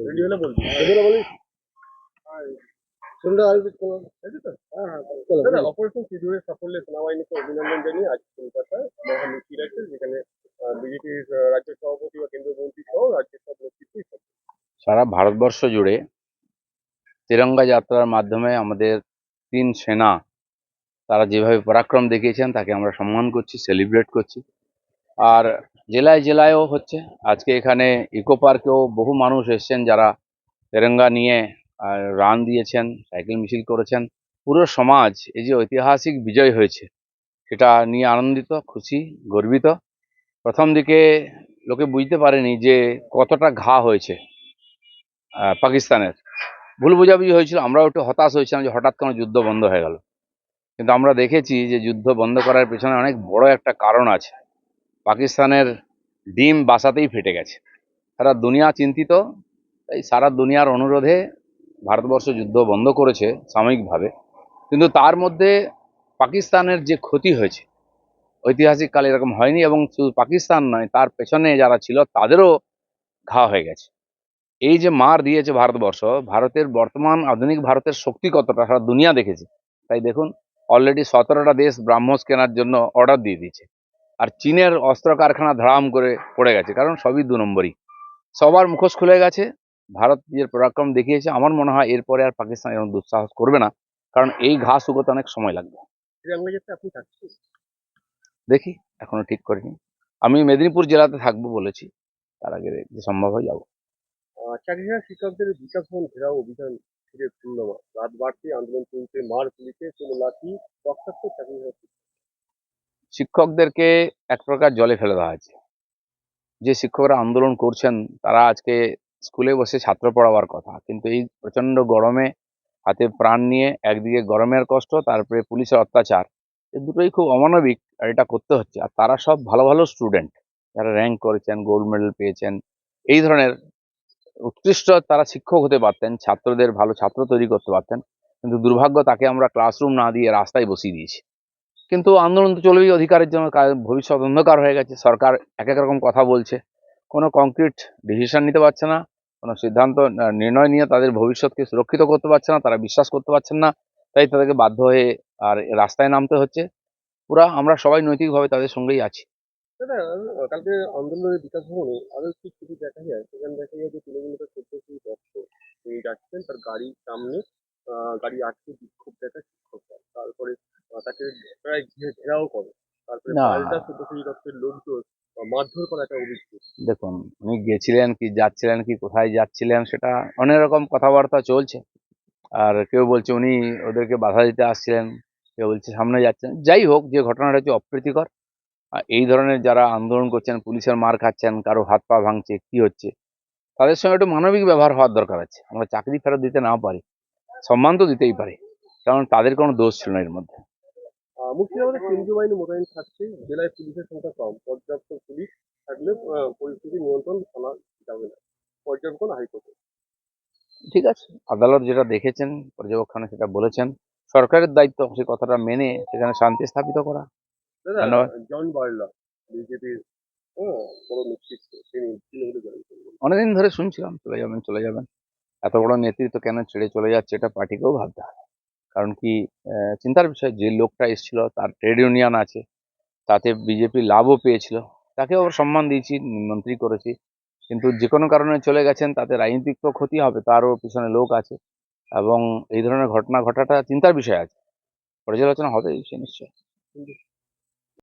Ready হলে বলবি এগুলো বলিস শুনলে আর কিছু কোনো তো। হ্যাঁ হ্যাঁ দাদা অপারেশন সিঁদুরের সাফল্যে সেনাবাহিনীকে অভিনন্দন জানিয়ে আজ কলকাতায় মহা মিছিল আছে যেখানে বিজেপির রাজ্য সভাপতি বা কেন্দ্রীয় মন্ত্রী সহ রাজ্যের সব নেতৃত্বই সারা ভারতবর্ষ জুড়ে তিরঙ্গা যাত্রার মাধ্যমে আমাদের তিন সেনা তারা যেভাবে পরাক্রম দেখিয়েছেন তাকে আমরা সম্মান করছি সেলিব্রেট করছি। আর জেলায় জেলায়ও হচ্ছে। আজকে এখানে ইকো পার্কেও বহু মানুষ এসছেন যারা তেরঙ্গা নিয়ে রান দিয়েছেন সাইকেল মিছিল করেছেন। পুরো সমাজ এই যে ঐতিহাসিক বিজয় হয়েছে, সেটা নিয়ে আনন্দিত, খুশি, গর্বিত। প্রথম দিকে লোকে বুঝতে পারেনি যে কতটা ঘা হয়েছে পাকিস্তানের। ভুল বোঝাবুঝি হয়েছিল, আমরাও একটু হতাশ হয়েছিলাম যে হঠাৎ কোনো যুদ্ধ বন্ধ হয়ে গেল। কিন্তু আমরা দেখেছি যে যুদ্ধ বন্ধ করার পেছনে অনেক বড় একটা কারণ আছে। পাকিস্তানের ডিম বাসাতেই ফেটে গেছে। সারা দুনিয়া চিন্তিত, তাই সারা দুনিয়ার অনুরোধে ভারতবর্ষ যুদ্ধ বন্ধ করেছে সাময়িকভাবে। কিন্তু তার মধ্যে পাকিস্তানের যে ক্ষতি হয়েছে ঐতিহাসিক কালে এরকম হয়নি এবং শুধু পাকিস্তান নয়, তার পেছনে যারা ছিল তাদেরও ঘা হয়ে গেছে। এই যে মার দিয়েছে ভারতবর্ষ, ভারতের বর্তমান আধুনিক ভারতের শক্তি কতটা সারা দুনিয়া দেখেছে। তাই দেখুন অলরেডি সতেরোটা দেশ ব্রাহ্মস কেনার জন্য অর্ডার দিয়ে দিয়েছে। আর চীনের অস্ত্র কারখানা ধড়াম করে পড়ে গেছে কারণ সবই দু নম্বরই। সবার মুখোশ খুলে গেছে ভারত নিজের পরাক্রম দেখিয়েছে আমার মনে হয় এরপরে আর পাকিস্তান এরকম দুঃসাহস করবে না কারণ এই ঘা শুকোতে অনেক সময় লাগবে। দেখি এখনও ঠিক করিনি। আমি মেদিনীপুর জেলাতে থাকব বলেছি তার আগে যে সম্ভব হয় যাব। শিক্ষকদের বিকাশ ভবন ঘেরাও অভিযান ফিরে পূর্ণমা রাত বাড়তে আন্দোলন চলছে মার পুলিশে কোনো লাঠি রক্তাক্ত চাকরিহারা শিক্ষকদেরকে এক প্রকার জলে ফেলে দেওয়া হয়েছে। যে শিক্ষকরা আন্দোলন করছেন, তারা আজকে স্কুলে বসে ছাত্র পড়াবার কথা। কিন্তু এই প্রচণ্ড গরমে হাতে প্রাণ নিয়ে একদিকে গরমের কষ্ট, তারপরে পুলিশের অত্যাচার, এ দুটোই খুব অমানবিক আর এটা করতে হচ্ছে। আর তারা সব ভালো ভালো স্টুডেন্ট। যারা র্যাঙ্ক করেছেন, গোল্ড মেডেল পেয়েছেন, এই ধরনের উৎকৃষ্ট তারা শিক্ষক হতে পারতেন, ছাত্রদের ভালো ছাত্র তৈরি করতে পারতেন। কিন্তু দুর্ভাগ্য তাকে আমরা ক্লাসরুম না দিয়ে রাস্তায় বসিয়ে দিয়েছি। কিন্তু আন্দোলন তো চলবেই, অধিকারের জন্য ভবিষ্যৎ অন্ধকার হয়ে গেছে, সরকার এক এক রকম কথা বলছে। কোনো কংক্রিট ডিসিশন নিতে পারছে না, কোনো সিদ্ধান্ত নির্ণয় নিয়ে তাদের ভবিষ্যৎকে সুরক্ষিত করতে পারছে না, তারা বিশ্বাস করতে পারছেন না, তাই তাদেরকে বাধ্য হয়ে আর রাস্তায় নামতে হচ্ছে। পুরা আমরা সবাই নৈতিকভাবে তাদের সঙ্গেই আছি। বিকাশ তার সামনে গাড়ি আটকে বিক্ষোভ দেখা তাকে প্রায় ঘেরাও করে। তারপরে না। পাল্টা চোদ্দশো রক্তের লোকজন মারধর করা একটা অভিযোগ দেখুন উনি গেছিলেন কি যাচ্ছিলেন কি কোথায় যাচ্ছিলেন সেটা অনেক রকম কথাবার্তা চলছে। আর কেউ বলছে উনি ওদেরকে বাধা দিতে আসছিলেন কেউ বলছে সামনে যাচ্ছেন। যাই হোক যে ঘটনাটা হচ্ছে অপ্রীতিকর। আর এই ধরনের যারা আন্দোলন করছেন পুলিশের মার খাচ্ছেন কারও হাত পা ভাঙছে কি হচ্ছে তাদের সঙ্গে একটু মানবিক ব্যবহার হওয়ার দরকার আছে। আমরা চাকরি ফেরত দিতে না পারি সম্মান তো দিতেই পারি কারণ তাদের কোনো দোষ ছিল না এর মধ্যে। মুর্শিদাবাদে কেন্দ্রীয় বাহিনী মোতায়েন থাকছে জেলায় পুলিশের সংখ্যা কম পর্যাপ্ত পুলিশ থাকলে পরিস্থিতি নিয়ন্ত্রণ আনা যাবে না পর্যবেক্ষণ হাইকোর্টে। ঠিক আছে। আদালত যেটা দেখেছেন পর্যবেক্ষণে সেটা বলেছেন সরকারের দায়িত্ব সেই কথাটা মেনে সেখানে শান্তি স্থাপিত করা। জন বার্লা বিজেপির করবেন অনেকদিন ধরে শুনছিলাম চলে যাবেন চলে যাবেন। এত বড় নেতৃত্ব কেন ছেড়ে চলে যাচ্ছে এটা পার্টিকেও ভাবতে হবে কারণ কি চিন্তার বিষয়, যে লোকটা এসেছিল, তার ট্রেড ইউনিয়ন আছে, তাতে বিজেপি লাভও পেয়েছিল। তাকেও আবার সম্মান দিয়েছি, মন্ত্রী করেছি, কিন্তু যে কোনো কারণে চলে গেছেন, তাতে রাজনৈতিক তো ক্ষতি হবে, তারও পিছনে লোক আছে, এবং এই ধরনের ঘটনা ঘটাটা চিন্তার বিষয় আছে। পর্যালোচনা হবে, সে নিশ্চয়